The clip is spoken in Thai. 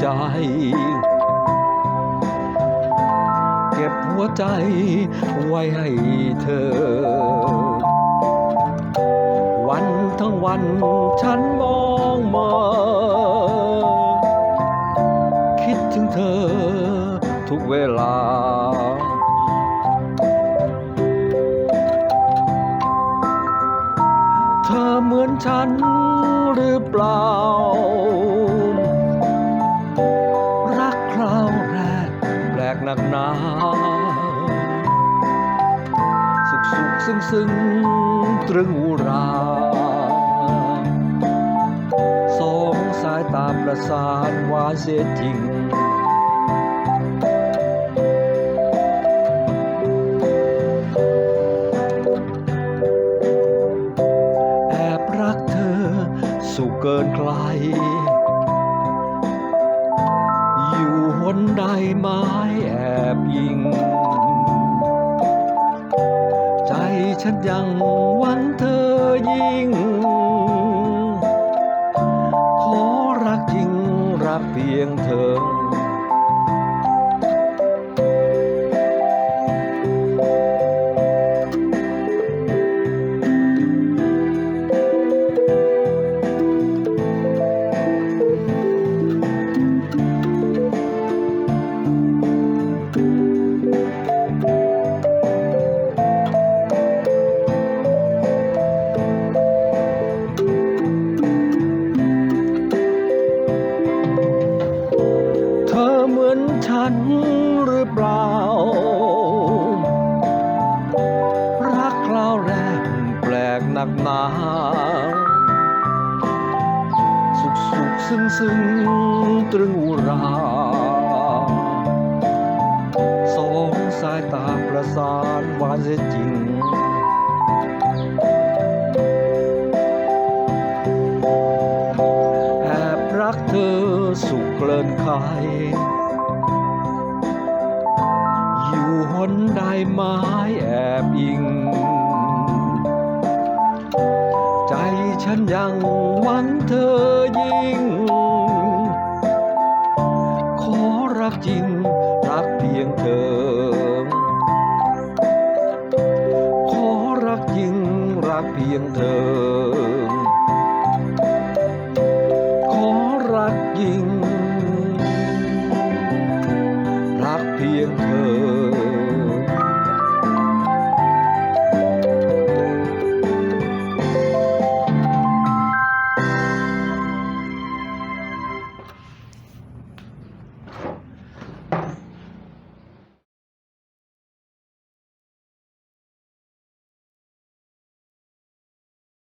ใจ เก็บหัวใจไว้ให้เธอ วันทั้งวันฉันมองมา คิดถึงเธอทุกเวลาเธอเหมือนฉันหรือเปล่า แปลกหนา สุขสุขซึ้งซึ้งตรึงอุรา สองสายตาประสานหวานเสียจริงแอบรักเธอสุขเกินใคร นใดไม้แอบยิง ใจฉันยังหวังเธอยิ่ง ขอรักจริงรักเพียงเธอ ซึ้งซึ้งตรึงอุรา สองสายตาประสานหวานเสียจริง แอบรักเธอสุขเกินใครอยู่หนใดไม้แอบยิง ฉันยังหวังเธอยิ่ง ขอรักจริง รักเพียงเธอ ขอรักจริง รักเพียงเธอ ขอรักจริง รักเพียงเธอ